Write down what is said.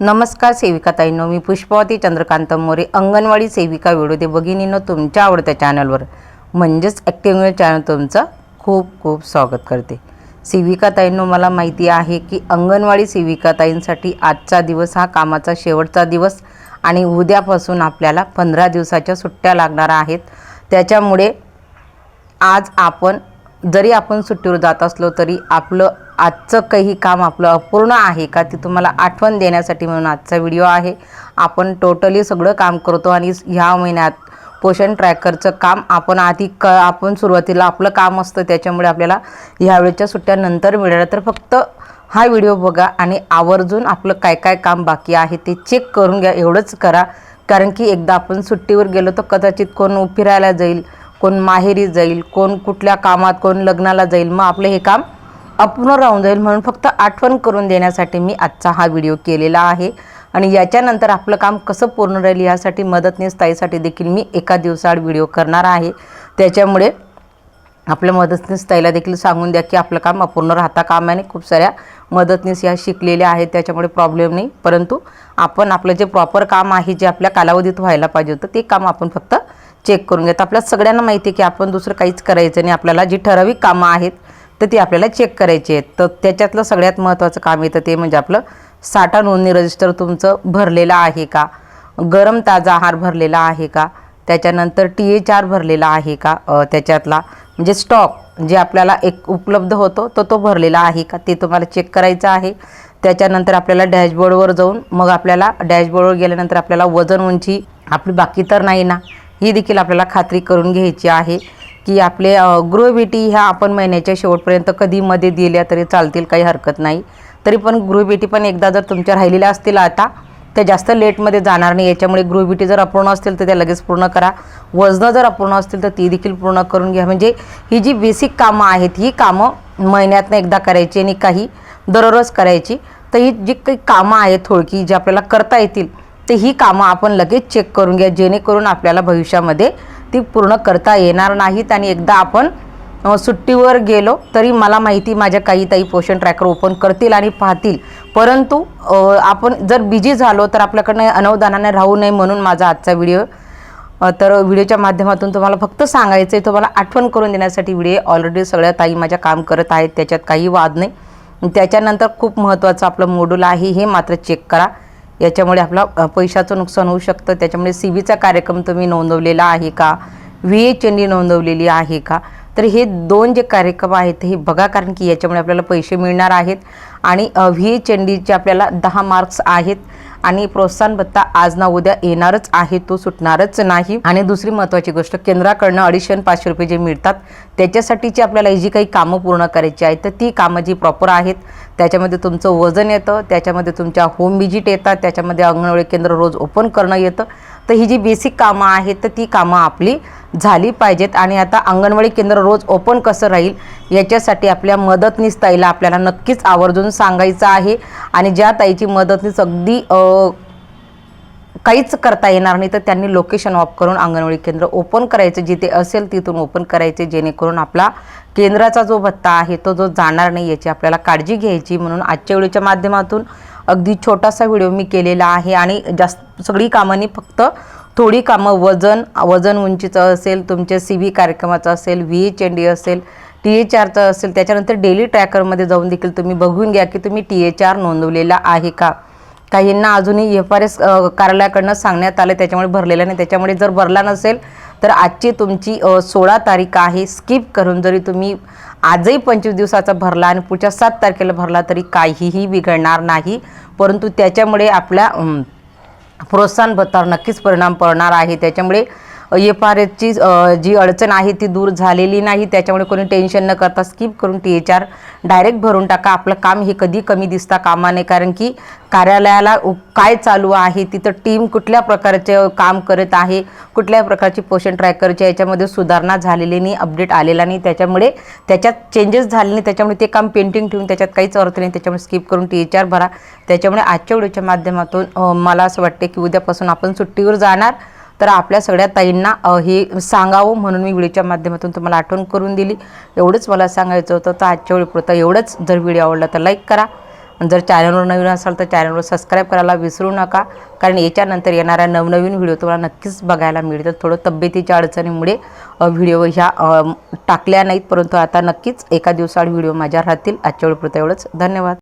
नमस्कार सेविका ताईंनो मी पुष्पावती चंद्रकांत मोरे अंगणवाडी सेविका विडोदे भगिनीनं तुमच्या आवडत्या चॅनलवर म्हणजेच ॲक्टिव्ह चॅनल तुमचं खूप खूप स्वागत करते. सेविका ताईंनो मला माहिती आहे की अंगणवाडी सेविका ताईंसाठी आजचा दिवस हा कामाचा शेवटचा दिवस आणि उद्यापासून आपल्याला पंधरा दिवसाच्या सुट्ट्या लागणार आहेत. त्याच्यामुळे आज आपण जरी आपण सुट्टीवर जात असलो तरी आपलं आजचं काही काम आपलं अपूर्ण आहे का ती तुम्हाला आठवण देण्यासाठी म्हणून आजचा व्हिडिओ आहे. आपण टोटली सगळं काम करतो आणि ह्या महिन्यात पोषण ट्रॅकरचं काम आपण आधी क आपण सुरुवातीला आपलं काम असतं त्याच्यामुळे आपल्याला ह्यावेळेच्या सुट्ट्यानंतर मिळालं तर फक्त हा व्हिडिओ बघा आणि आवर्जून आपलं काय काय काम बाकी आहे ते चेक करून घ्या एवढंच करा. कारण की एकदा आपण सुट्टीवर गेलो तर कदाचित कोण फिरायला जाईल कोण माहेरी जाईल कोण कुठल्या कामात कोण लग्नाला जाईल मग आपलं हे काम अपूर्ण राहून जाईल म्हणून फक्त आठवण करून देण्यासाठी मी आजचा हा व्हिडिओ केलेला आहे. आणि याच्यानंतर आपलं काम कसं पूर्ण राहील यासाठी मदतनीस ताईसाठी देखील मी एका दिवसाआड व्हिडिओ करणार आहे. त्याच्यामुळे आपल्या मदतनीस ताईला देखील सांगून द्या की आपलं काम अपूर्ण राहता कामाने खूप साऱ्या मदतनीस या शिकलेल्या आहेत त्याच्यामुळे प्रॉब्लेम नाही. परंतु आपण आपलं जे प्रॉपर काम आहे जे आपल्या कालावधीत व्हायला पाहिजे होतं ते काम आपण फक्त चेक करून घेतो आपल्या सगळ्यांना माहिती आहे की आपण दुसरं काहीच करायचं नाही. आपल्याला जी ठराविक कामं आहेत तर ती आपल्याला चेक करायची आहेत तर त्याच्यातलं सगळ्यात महत्त्वाचं काम येतं ते म्हणजे आपलं साठा नोंदणी रजिस्टर तुमचं भरलेलं आहे का? गरम ताजा आहार भरलेला आहे का? त्याच्यानंतर टी एच आर भरलेला आहे का? त्याच्यातला म्हणजे स्टॉक जे आपल्याला एक उपलब्ध होतो तो तो भरलेला आहे का? ते तुम्हाला चेक करायचं आहे. त्याच्यानंतर आपल्याला डॅशबोर्डवर जाऊन मग आपल्याला डॅशबोर्डवर गेल्यानंतर आपल्याला वजन उंची आपली बाकी तर नाही ना? ही देखील आपल्याला खात्री करून घ्यायची आहे. की आपले गृहभेटी ह्या आपण महिन्याच्या शेवटपर्यंत कधी मध्ये दिल्या तरी चालतील काही हरकत नाही. तरी पण गृहभेटी पण एकदा जर तुमच्या राहिलेल्या असतील आता त्या जास्त लेटमध्ये जाणार नाही. याच्यामुळे गृहभेटी जर अपूर्ण असतील तर त्या लगेच पूर्ण करा. वजनं जर अपूर्ण असतील तर ती देखील पूर्ण करून घ्या. म्हणजे ही जी बेसिक कामं आहेत ही कामं महिन्यातनं एकदा करायची आणि काही दररोज करायची तर ही जी काही कामं आहेत थोडकी जी आपल्याला करता येतील तर ही कामं आपण लगेच चेक करून घ्या. जेणेकरून आपल्याला भविष्यामध्ये ती पूर्ण करता येणार नाहीत आणि एकदा आपण सुट्टीवर गेलो तरी मला माहिती माझ्या काही ताई पोषण ट्रॅकर ओपन करतील आणि पाहतील. परंतु आपण जर बिझी झालो तर आपल्याकडनं अनवधानाने राहू नये म्हणून माझा आजचा व्हिडिओ. तर व्हिडिओच्या माध्यमातून तुम्हाला फक्त सांगायचं आहे तुम्हाला आठवण करून देण्यासाठी व्हिडिओ ऑलरेडी सगळ्या ताई माझ्या काम करत आहेत त्याच्यात काही वाद नाही. त्याच्यानंतर खूप महत्त्वाचं आपलं मॉड्यूल आहे हे मात्र चेक करा. याच्यामुळे आपला पैशाचं नुकसान होऊ शकतं. त्याच्यामुळे सी बीचा कार्यक्रम तुम्ही नोंदवलेला आहे का? व्ही एच एन नोंदवलेली आहे का? तर हे दोन जे कार्यक्रम आहेत हे बघा कारण की याच्यामुळे आपल्याला पैसे मिळणार आहेत. आणि व्ही एच एन डीचे आपल्याला दहा मार्क्स आहेत. आणि प्रोत्साहन भत्ता आज ना उद्या येणारच आहे तो सुटणारच नाही. आणि दुसरी महत्त्वाची गोष्ट केंद्राकडनं अडीचशे पाचशे रुपये जे मिळतात त्याच्यासाठीची आपल्याला ही जी काही कामं पूर्ण करायची आहेत तर ती कामं जी प्रॉपर आहेत त्याच्यामध्ये तुमचं वजन येतं त्याच्यामध्ये तुमच्या होम विजिट येतात त्याच्यामध्ये अंगणवाडी केंद्र रोज ओपन करणं येतं. तर ही जी बेसिक कामं आहेत तर ती कामं आपली झाली पाहिजेत आणि आता अंगणवाडी केंद्र रोज ओपन कसं राहील याच्यासाठी आपल्या मदतनीस ताईला आपल्याला नक्कीच आवर्जून सांगायचं आहे. आणि ज्या ताईची मदतनीस अगदी काहीच करता येणार नाही तर त्यांनी लोकेशन ऑफ करून अंगणवाडी केंद्र ओपन करायचं जिथे असेल तिथून ओपन करायचे जेणेकरून आपला केंद्राचा जो भत्ता आहे तो जो जाणार नाही याची आपल्याला काळजी घ्यायची. म्हणून आजच्या व्हिडिओच्या माध्यमातून अगदी छोटासा व्हिडिओ मी केलेला आहे आणि जास्त सगळी कामांनी फक्त थोडी कामं वजन वजन उंचीचं असेल तुमच्या सी व्ही कार्यक्रमाचं असेल व्ही एच एन डी असेल टी एच आरचं असेल त्याच्यानंतर डेली ट्रॅकरमध्ये जाऊन देखील तुम्ही बघून घ्या की तुम्ही टी एच आर नोंदवलेला आहे का. काहींना अजूनही एफ आर एस कार्यालयाकडनं सांगण्यात आलं त्याच्यामुळे भरलेलं नाही. त्याच्यामुळे जर भरला नसेल तर आजची तुमची सोळा तारीख आहे. स्किप करून जरी तुम्ही आजही पंचवीस दिवसाचा भरला आणि पुढच्या सात तारखेला भरला तरी काहीही बिघडणार नाही. परंतु त्याच्यामुळे आपल्या प्रोत्साहन भत्तावर नक्कीच परिणाम पडणार आहे. त्याच्यामुळे एफ आर एसची जी अडचण आहे ती दूर झालेली नाही. त्याच्यामुळे कोणी टेन्शन न करता स्किप करून टी एच आर डायरेक्ट भरून टाका. आपलं काम हे कधी कमी दिसता कामा नये. कारण की कार्यालयाला उ- काय चालू आहे तिथं टीम कुठल्या प्रकारचे काम करत आहे कुठल्या प्रकारची पोषण ट्रॅकरच्या याच्यामध्ये सुधारणा झालेली नाही अपडेट आलेला नाही. त्याच्यामुळे त्याच्यात चेंजेस झाले नाही. त्याच्यामुळे ते काम पेंटिंग ठेवून त्याच्यात काहीच अर्थ नाही. त्याच्यामुळे स्किप करून टी एच आर भरा. त्याच्यामुळे आजच्या व्हिडिओच्या माध्यमातून मला असं वाटते की उद्यापासून आपण सुट्टीवर जाणार. तर आपल्या सगळ्या ताईंना हे सांगावं म्हणून मी व्हिडिओच्या माध्यमातून तुम्हाला आठवण करून दिली. एवढंच मला सांगायचं होतं तर आजच्या वेळीपुरतं एवढंच. जर व्हिडिओ आवडला तर लाईक करा. जर चॅनलवर नवीन असाल तर चॅनलवर सबस्क्राईब करायला विसरू नका. कारण याच्यानंतर येणाऱ्या नवनवीन व्हिडिओ तुम्हाला नक्कीच बघायला मिळतात थोडं तब्येतीच्या अडचणीमुळे व्हिडिओ ह्या टाकल्या नाहीत. परंतु आता नक्कीच एका दिवसाआड व्हिडिओ माझ्या राहतील. आजच्या वेळपुरतं एवढंच. धन्यवाद.